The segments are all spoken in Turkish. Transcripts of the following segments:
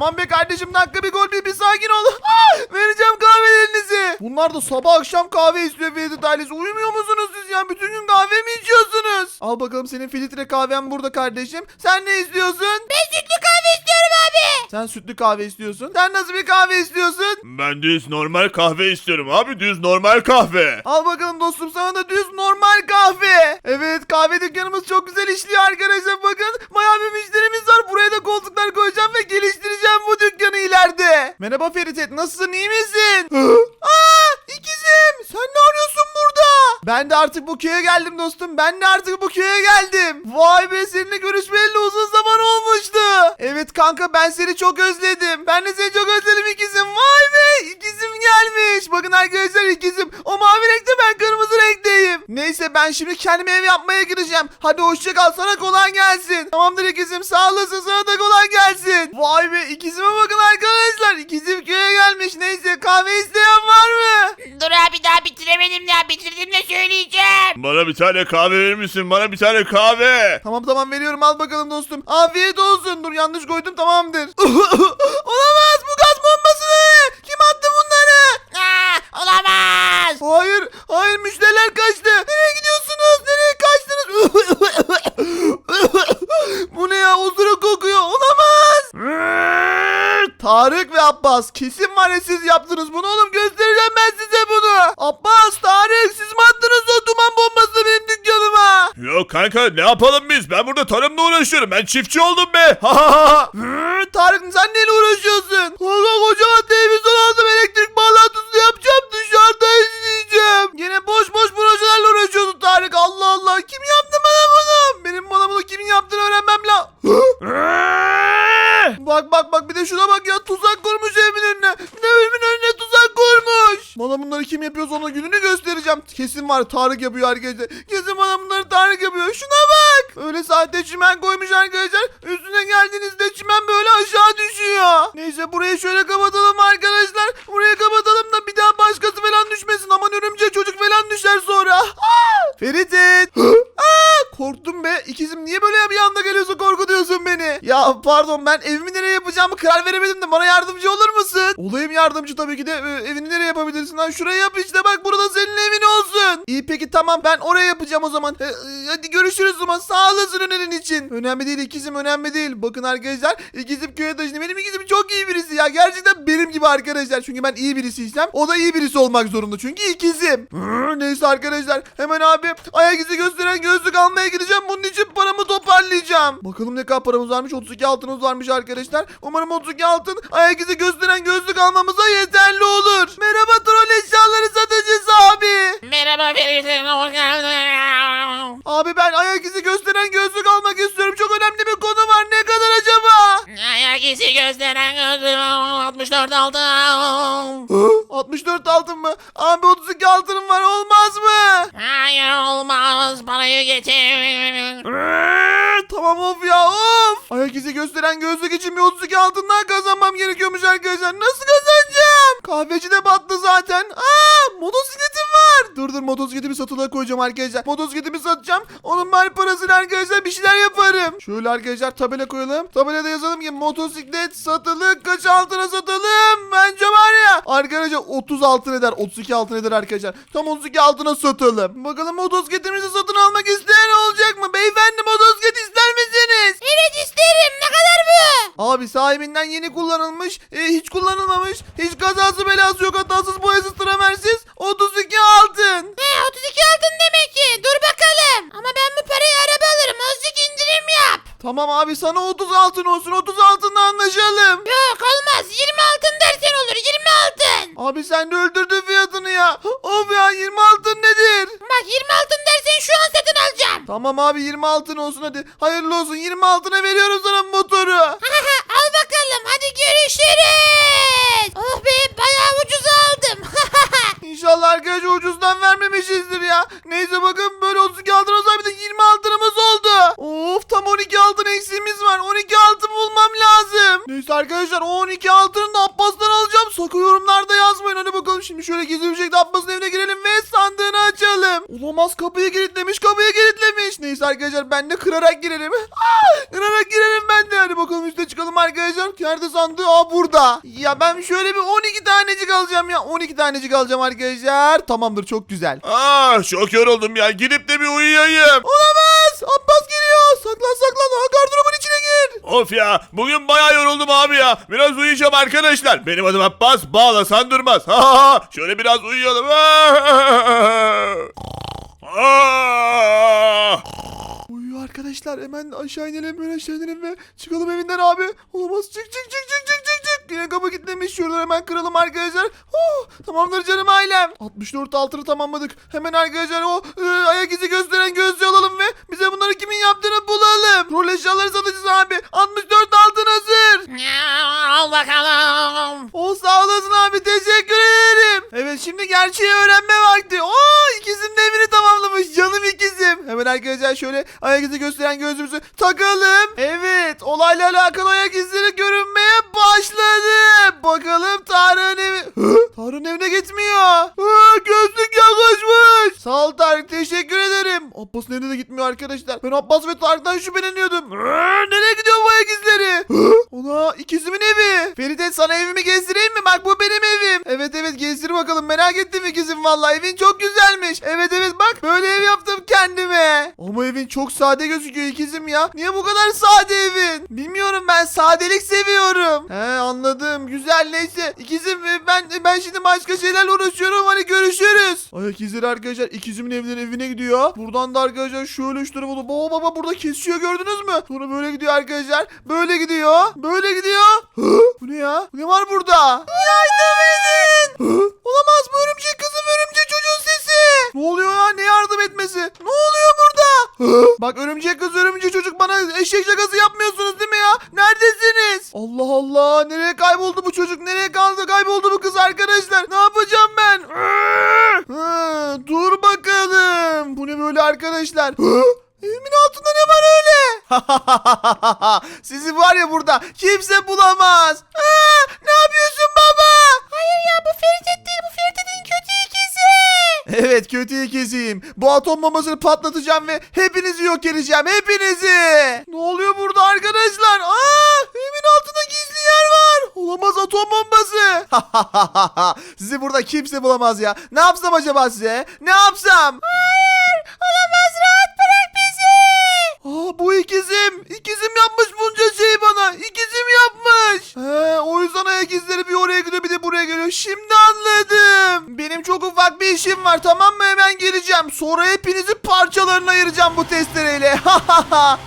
Tamam be kardeşim dakika bir gol bir, bir sakin ol. Ah, Vereceğim kahvelerinizi. Bunlar da sabah akşam kahve istiyor Ferit ailesi. Uyumuyor musunuz siz ya? Bütün gün kahve mi içiyorsunuz? Al bakalım senin filtre kahven burada kardeşim. Sen ne istiyorsun? İstiyorum abi. Sen sütlü kahve istiyorsun. Sen nasıl bir kahve istiyorsun? Ben düz normal kahve istiyorum abi düz normal kahve. Al bakalım dostum sana da düz normal kahve. Evet kahve dükkanımız çok güzel işliyor arkadaşlar bakın. Bayağı bir müşterimiz var. Buraya da koltuklar koyacağım ve geliştireceğim bu dükkanı ileride. Merhaba Feritet nasılsın iyi misin? Ben de artık bu köye geldim dostum. Ben de artık bu köye geldim. Vay be seninle görüşmeyeli uzun zaman olmuştu. Evet kanka ben seni çok özledim. Ben de seni çok özledim ikizim. Vay be ikizim gelmiş. Bakın arkadaşlar ikizim. O mavi renkte ben kırmızı renkteyim. Neyse ben şimdi kendime ev yapmaya gireceğim. Hadi hoşça kal sana kolay gelsin. Tamamdır ikizim sağ olasın sana da kolay gelsin. Vay be ikizime bakın arkadaşlar. İkizim köye gelmiş. Neyse kahve isteyen var mı? Dur abi daha bitiremedim daha bitirdim de söyleyeceğim. Bana bir tane kahve verir misin? Bana bir tane kahve. Tamam tamam veriyorum al bakalım dostum. Afiyet olsun. Dur yanlış koydum tamamdır. Olamaz bu gaz bombası ne? Kim attı bunları? Aa, olamaz. Hayır hayır müşteriler kaçtı. Nereye gidiyorsunuz? Nereye kaçtınız? bu ne ya osura kokuyor. Olamaz. Tarık ve Abbas kesin var ya siz yaptınız bunu oğlum göstereceğim ben size bunu. Abbas Tarık siz mi attınız o duman bombasını benim dükkanıma? Yok kanka ne yapalım biz? Ben burada tarımla uğraşıyorum. Ben çiftçi oldum be. Tarık sen neyle uğraşıyorsun? Kanka kocaman televizyon aldım elektrik bağlantısı yapacağım dışarıda izleyeceğim. Yine boş boş projelerle uğraşıyorsun Tarık Allah Allah. Kim yaptı bana bunu? Benim bana bunu kimin yaptığını öğrenmem la. bak bak bak bir de şuna bak ya tuzak kurmuş evimin önüne. Bir de evimin önüne tuzak kurmuş. Bana bunları kim yapıyorsa ona gününü göstereceğim. Kesin var Tarık yapıyor arkadaşlar. Kesin bana bunları Tarık yapıyor. Şuna bak. Öyle sahte çimen koymuş arkadaşlar. Üstüne geldiğinizde çimen böyle aşağı düşüyor. Neyse burayı şöyle kapatalım arkadaşlar. Burayı kapatalım da bir daha başkası falan düşmesin. Aman örümcek çocuk falan düşer sonra. Aa, korktum be. İkizim niye böyle bir anda geliyorsun korkutuyorsun? Ya pardon ben evimi nereye yapacağımı karar veremedim de bana yardımcı olur musun? Olayım yardımcı tabii ki de. Ee, evini nereye yapabilirsin lan? Şuraya yap işte bak burada senin evin olsun. İyi peki tamam ben oraya yapacağım o zaman. Ee, e, hadi görüşürüz o zaman. Sağ olasın önerin için. Önemli değil ikizim önemli değil. Bakın arkadaşlar ikizim köye taşındı. Benim ikizim çok iyi birisi ya. Gerçekten benim gibi arkadaşlar. Çünkü ben iyi birisiysem o da iyi birisi olmak zorunda. Çünkü ikizim. Hı, Neyse arkadaşlar hemen abi ayak izi gösteren gözlük almaya gideceğim. Bunun için paramı toparlayacağım. Bakalım ne kadar paramız varmış. 32 altınımız varmış arkadaşlar. Umarım 32 altın ayak izi gösteren gözlük almamıza yeterli olur. Merhaba troll eşyaları satıcısı abi. Merhaba Ferit'im hoş geldin. Abi ben ayak izi gösteren gözlük almak istiyorum. Çok önemli bir konu var. Ne kadar acaba? Ayak izi gösteren gözüm 64 altın. 64 altın mı? Abi 32 altınım var. Olmaz mı? Hayır olmaz parayı getir. Tamam of ya of. Ayak izi gösteren gözlük için bir 32 altından kazanmam gerekiyormuş arkadaşlar. Nasıl kazanacağım? Kahveci de battı zaten. Aa motosikletim var. Dur dur motosikletimi satılığa koyacağım arkadaşlar. Motosikletimi satacağım. Onun mal parasıyla arkadaşlar bir şeyler yaparım. Şöyle arkadaşlar tabela koyalım. Tabelada yazalım ki motosiklet satılık kaç altına satalım. Bence var ya. Arkadaşlar 30 altın eder. 32 altın eder arkadaşlar. Tam 32 altına satalım. Bakalım motosikletimizi satın almak isteyen olacak mı? Beyefendi motosiklet ister misiniz? Evet isterim ne kadar bu? Abi sahibinden yeni kullanılmış, e, hiç kullanılmamış, hiç kazası belası yok, hatasız boyasız tramersiz 32 altın. He 32 altın demek ki dur bakalım. Ama ben bu parayı araba alırım azıcık indirim yap. Tamam abi sana 30 altın olsun, 30 altınla anlaşalım. Yok olmaz 20 altın dersen olur 20 altın. Abi sen de öldürdün fiyatını ya. Of ya 20 altın nedir? Bak 20 altın dersen şu an satın alacağım. Tamam abi 20 altın olsun hadi. Hayırlı olsun 20 altına veriyorum sana motoru. Al bakalım hadi görüşürüz. Oh be bayağı ucuz aldım. İnşallah arkadaşlar ucuzdan vermemişizdir ya. Neyse bakın böyle 32 altın olsa bir de 20 altınımız oldu. Of tam 12 altın eksiğimiz var. 12 altın bulmam lazım. Neyse arkadaşlar o 12 altını da Abbas'tan alacağım. Sakın yorumlarda yazmayın. Hadi bakalım şimdi şöyle gizli bir şekilde Abbas'ın evine Olamaz kapıyı kilitlemiş kapıyı kilitlemiş. Neyse arkadaşlar ben de kırarak girerim. Aa, kırarak girerim ben de. Hadi bakalım üste çıkalım arkadaşlar. Nerede sandığı? Aa burada. Ya ben şöyle bir 12 tanecik alacağım ya. 12 tanecik alacağım arkadaşlar. Tamamdır çok güzel. Ah çok yoruldum ya. Gidip de bir uyuyayım. Olamaz. Abbas geliyor. Saklan saklan. Ha, gardırobun içine gir. Of ya bugün bayağı yoruldum abi ya. Biraz uyuyacağım arkadaşlar. Benim adım Abbas bağlasan durmaz. Ha, ha, ha. Şöyle biraz uyuyalım. Ah! Uyuyor arkadaşlar. Hemen aşağı inelim böyle aşağı inelim ve çıkalım evinden abi. Olamaz. Çık çık çık çık çık çık çık. Yine kapı. Şuraları hemen kıralım arkadaşlar. Oh, tamamdır canım ailem. 64 altını tamamladık. Hemen arkadaşlar o e, ayak izi gösteren gözlüğü alalım ve bize bunları kimin yaptığını bulalım. Rol eşyaları satacağız abi. 64 altın hazır. Al bakalım. O sağ olasın abi teşekkür ederim. Evet şimdi gerçeği öğrenme vakti. Oo ikizim de evini tamamlamış canım ikizim. Hemen arkadaşlar şöyle ayak izi gösteren gözümüzü takalım. Evet olayla alakalı ayak izleri görünmeye başladı. Bakalım Tarık'ın evi. Hı? Tarık'ın evine gitmiyor. Gözlük yaklaşmış. Sağ ol Tarık teşekkür ederim. Abbas'ın evine de gitmiyor arkadaşlar. Ben Abbas ve Tarık'tan şüpheleniyordum. Hı, nereye gidiyor bu ayak izleri? Hı? Ona ikizimin evi. Feride sana evimi gezdireyim mi? Bak bu benim evim. Evet evet gezdir bakalım. Merak ettim ikizim vallahi. Evin çok güzelmiş. Evet evet bak böyle ev yaptım kendime. Ama evin çok sade gözüküyor ikizim ya. Niye bu kadar sade evin? Bilmiyorum ben sadelik seviyorum. He anladım. Güzel neyse. İkizim e, ben ben şimdi başka şeylerle uğraşıyorum. Hadi görüşürüz. Ayak izleri arkadaşlar ikizimin evinin evine gidiyor. Buradan da arkadaşlar şöyle şu tarafa doğru. Baba baba burada kesiyor gördünüz mü? Sonra böyle gidiyor arkadaşlar. Böyle gidiyor. Böyle gidiyor. Hı? Bu ne ya? Ne var burada? Yardım edin. Hı? Olamaz bu örümcek kızım örümcek çocuğun sesi. Ne oluyor ya? Ne yardım etmesi? Ne oluyor burada? Hı? Bak örümcek kız örümcek çocuk bana eşek şakası yapmıyorsunuz değil mi ya? Neredesiniz? Allah Allah. Nereye kayboldu bu çocuk? Nereye kaldı? Kayboldu bu kız arkadaşlar. Ne yapacağım ben? Hı, dur bakalım. Bu ne böyle arkadaşlar? Hı? Evimin altında ne var öyle? Sizi var ya burada kimse bulamaz. Aa, ne yapıyorsun baba? Hayır ya bu Ferit değil bu Ferit'in kötü ikizi. Evet kötü ikiziyim. Bu atom bombasını patlatacağım ve hepinizi yok edeceğim. Hepinizi. Ne oluyor burada arkadaşlar? Aa, evimin altında gizli yer var. Olamaz atom bombası. Sizi burada kimse bulamaz ya. Ne yapsam acaba size? Ne yapsam? Olamaz rahat bırak bizi. Aa, bu ikizim. İkizim yapmış bunca şeyi bana. İkizim yapmış. He, o yüzden ayak izleri bir oraya gidiyor bir de buraya geliyor. Şimdi anladım. Benim çok ufak bir işim var tamam mı? Hemen geleceğim. Sonra hepinizi parçalarına ayıracağım bu testereyle.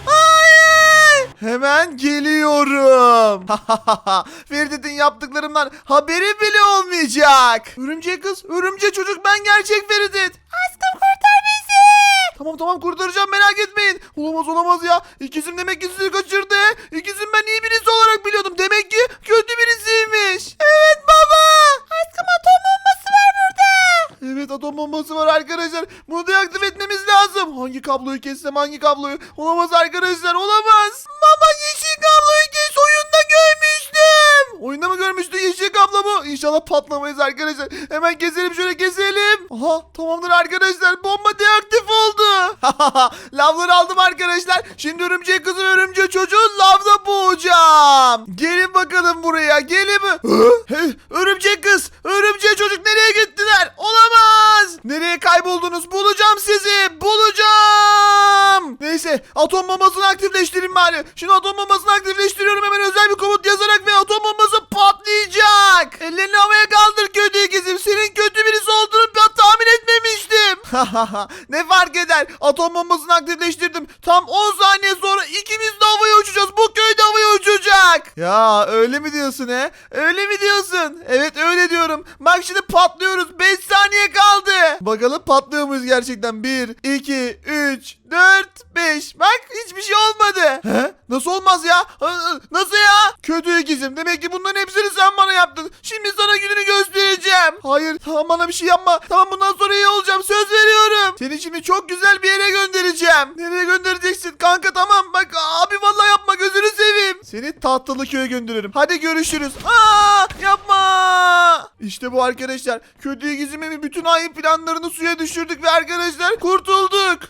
Hayır. Hemen geliyorum. Yaptıklarımdan haberi bile olmayacak. Örümcek kız, örümcek çocuk ben gerçek Feridet. Aşkım kurtar bizi. Tamam tamam kurtaracağım merak etmeyin. Olamaz olamaz ya. İkizim demek ki sizi kaçırdı. İkizim ben iyi birisi olarak biliyordum. Demek ki kötü birisiymiş. Evet baba. Aşkım atom bombası var burada. Evet atom bombası var arkadaşlar. Bunu deaktif etmemiz lazım. Hangi kabloyu kessem hangi kabloyu? Olamaz arkadaşlar olamaz. Baba İnşallah patlamayız arkadaşlar. Hemen keselim şöyle keselim. Aha tamamdır arkadaşlar. Bomba deaktif oldu. Lavları aldım arkadaşlar. Şimdi örümcek kızı örümcek çocuğu lavda boğacağım. Gelin bakalım buraya. Gelin örümcek kız, örümcek çocuk nereye gittiler? Olamaz. Nereye kayboldunuz? Bulacağım sizi. Bulacağım. Neyse atom bombasını aktifleştireyim bari. Şimdi atom bombasını aktifleştiriyorum. Hemen özel bir komut yazarak ve atom bombası patlayacak. Ellerini havaya kaldır kötü. ne fark eder? Atom bombasını. Tam 10 saniye sonra ikimiz de havaya uçacağız. Bu köy de havaya uçacak. Ya öyle mi diyorsun he? Öyle mi diyorsun? Evet öyle diyorum. Bak şimdi patlıyoruz. 5 saniye kaldı. Bakalım patlıyor muyuz gerçekten? 1, 2, 3, 4, 5. Bak hiçbir şey olmadı. He? Nasıl olmaz ya? Nasıl ya? Kötü ikizim. Demek ki bunların hepsini sen bana yaptın. Şimdi sana gününü göstereceğim. Hayır tamam bana bir şey yapma. Tamam bundan sonra iyi olacağım. Söz veriyorum. Gönderiyorum. Seni şimdi çok güzel bir yere göndereceğim. Nereye göndereceksin? Kanka tamam bak abi vallahi yapma gözünü seveyim. Seni tahtalı köye gönderirim. Hadi görüşürüz. Aa yapma. İşte bu arkadaşlar. Kötü gizimi bütün ayıp planlarını suya düşürdük ve arkadaşlar kurtulduk.